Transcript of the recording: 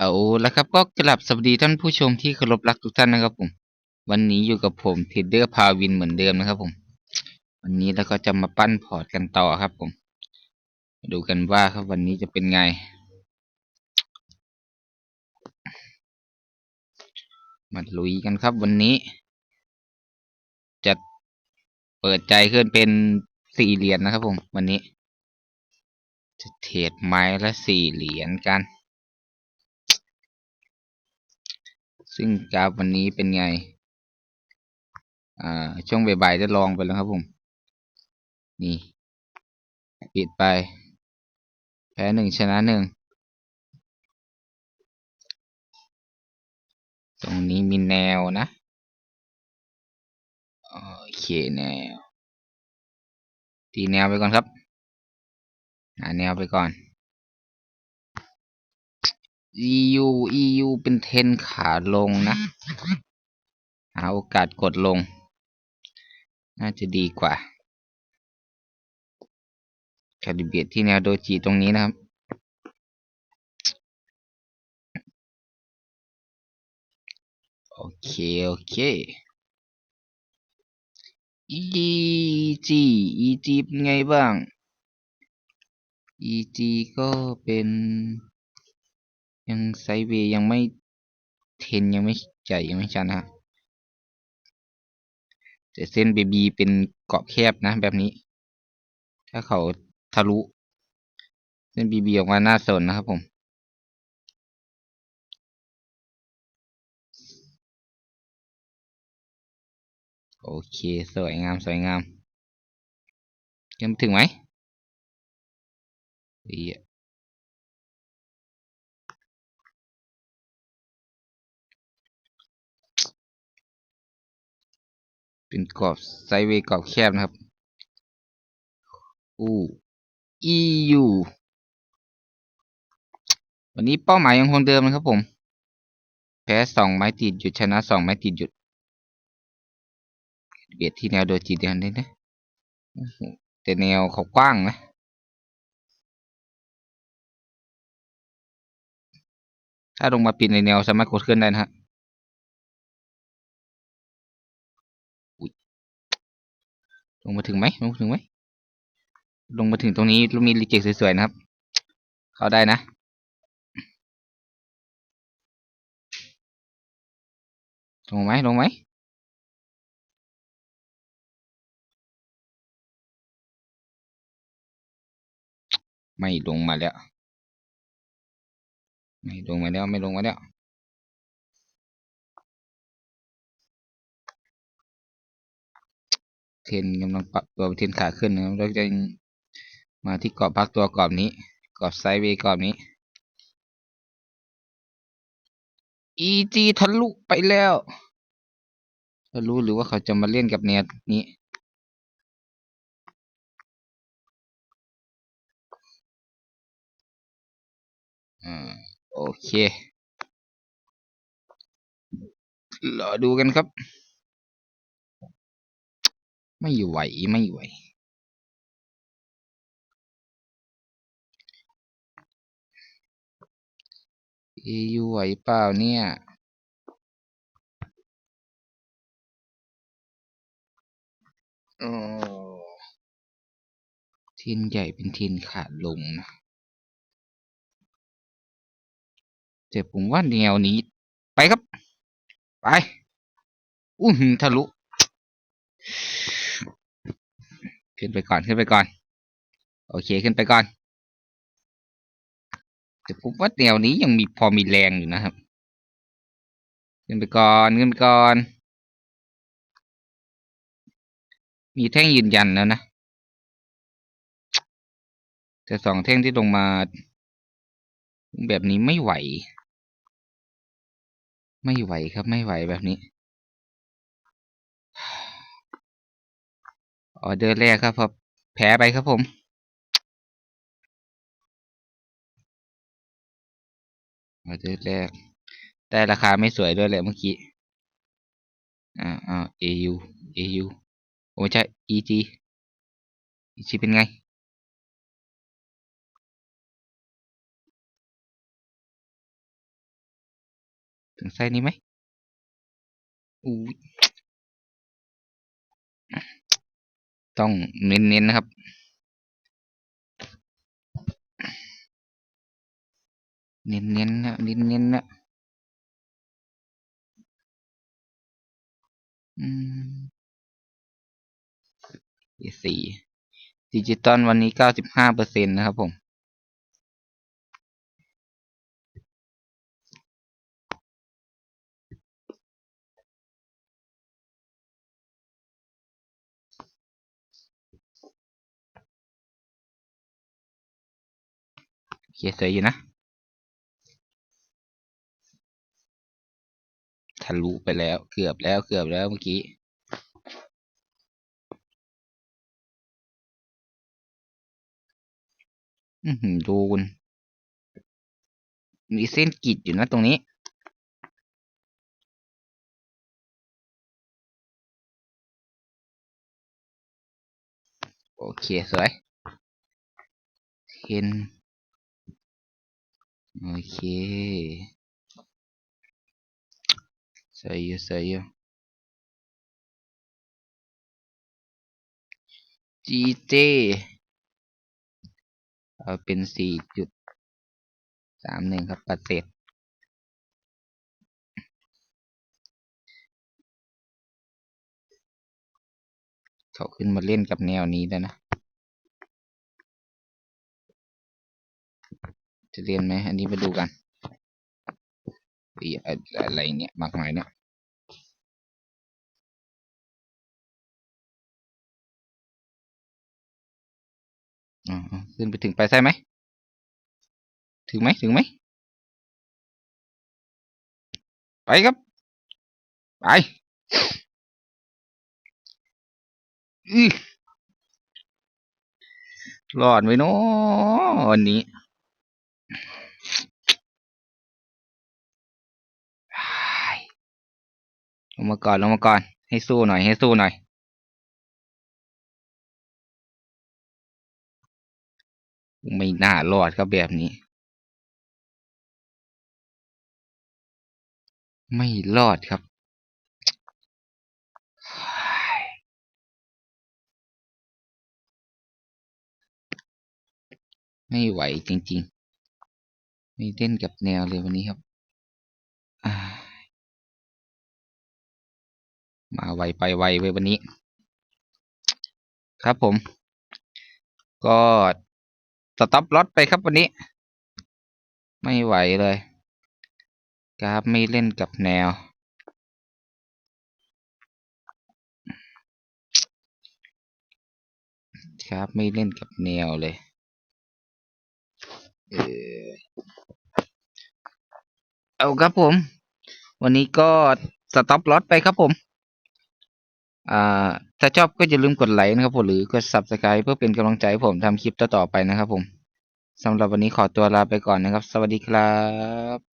เอาละครับก็กลับสวัสดีท่านผู้ชมที่เคารพรักทุกท่านนะครับผม วันนี้อยู่กับผมทิดเดอร์พาวินเหมือนเดิมนะครับผม วันนี้เราก็จะมาปั้นพอร์ตกันต่อครับผมมาดูกันว่าครับวันนี้จะเป็นไง มาลุยกันครับวันนี้ จะเปิดใจขึ้นเป็นสี่เหรียญนะครับผม วันนี้ จะเทรดไม้ละสี่เหรียญกัน ซึ่งกราฟวันนี้เป็นไง อ่า ช่วงบ่ายๆได้ลองไปแล้วครับผม นี่ ปิดไป แพ้หนึ่งชนะหนึ่ง ตรงนี้มีแนวนะ โอเคแนว ตีแนวไปก่อนครับ หาแนวไปก่อน EU EU เป็นเทนขาลงนะ หาโอกาสกดลง น่าจะดีกว่าคาดิเบียตที่แนวโดจีตรงนี้นะครับ โอเค โอเค EG EG เป็นไงบ้าง EG ก็เป็น ยังไซด์เวย์ยังไม่เทนยังไม่ใหญ่ยังไม่ชันนะแต่เส้นเบบีเป็นเกาะแคบนะแบบนี้ ถ้าเขาทะลุ เส้นบีบีออกมาหน้าสนนะครับผมโอเค สวยงาม สวยงามยังถึงไหมดีอะ เป็นกรอบไซเวย์กรอบแคบนะครับอู้ EU วันนี้เป้าหมายยังคงเดิมนะครับผม แพ้สองไม้ติดหยุดชนะสองไม้ติดหยุด เบียดที่แนวโดยจีเดียนได้นะแต่แนวเขากว้างนะถ้าลงมาปีนในแนวสามารถกดขึ้นได้นะฮะ งมาถึงไหมลงมาถึงไหมลงมาถึงตรงนี้ลูกมีรีเจ็คสวยๆนะครับ เข้าได้นะลงไหมลงไหมไม่ลงมาแล้ว ไม่ลงมาแล้ว ไม่ลงมาแล้ว เทนกำลังปรับตัวเทนขาขึ้นนะครับเราจะมาที่กรอบพักตัวกรอบนี้กรอบไซด์เวย์กรอบนี้ EG ทะลุไปแล้วทะลุหรือว่าเขาจะมาเล่นกับแนวนี้อ่าโอเครอดูกันครับ ไม่ไหวไม่ไหว EU ไหวเปล่าเนี่ยอทีนใหญ่เป็นทีนขาดลงนะแต่ผมว่าแนวนี้ ไปครับ ไปอู้หือทะลุ ขึ้นไปก่อนขึ้นไปก่อน โอเคขึ้นไปก่อนแต่ผมว่าแนวนี้ยังมีพอมีแรงอยู่นะครับ ขึ้นไปก่อนขึ้นไปก่อน มีแท่งยืนยันแล้วนะแต่สองแท่งที่ลงมา แบบนี้ไม่ไหว ไม่ไหวครับไม่ไหวแบบนี้ ออเดอร์แรกครับพอแพ้ไปครับผมออเดอร์แรก ได้ราคาไม่สวยด้วยแหละเมื่อกี้ อ่าอ่า AU AU โอ้ไม่ใช่ EG EG เป็นไงถึงไส้นี้ไหมอู้ย ต้องเน้นๆนะครับ เน้นๆนะเน้นๆนะอืมสี่ดิจิตอลวันนี้เก้าสิบห้าเปอร์เซ็นต์นะครับผม โอเคสวยอยู่นะ ทะลุไปแล้ว เกือบแล้ว เกือบแล้วเมื่อกี้ อือหือโดนมีเส้นกรีดอยู่นะตรงนี้โอเค สวยเห็น โอเค ใสวยอยู่สวยอะจีเจเอาเป็นสี่จุดสามหนึ่งครับปฏิเสธเขาขึ้นมาเล่นกับแนวนี้แล้วนะ จะเรียนไหมอันนี้มาดูกันอีอะไรเนี่ยมากมายเนี่ยอ๋อขึ้นไปถึงปลายไส้ไหม ถึงไหม ถึงไหม ไปครับ ไปอือรอดไหมเนาะวันนี้ ลงมาก่อนลงมาก่อน ให้สู้หน่อยให้สู้หน่อย ไม่น่ารอดครับแบบนี้ ไม่รอดครับไม่ไหวจริงๆ ไม่เล่นกับแนวเลยวันนี้ครับ มาไวไปไวเว้ยวันนี้ ครับผม ก็สต็อปล็อตไปครับวันนี้ ไม่ไหวเลยกราฟไม่เล่นกับแนว ครับไม่เล่นกับแนวเลยเออเอาครับผม วันนี้ก็สต็อปล็อตไปครับผม ถ้าชอบก็อย่าลืมกดไลค์นะครับผมหรือกด subscribe เพื่อเป็นกำลังใจให้ผมทำคลิปต่อๆไปนะครับผมสำหรับวันนี้ขอตัวลาไปก่อนนะครับ สวัสดีครับ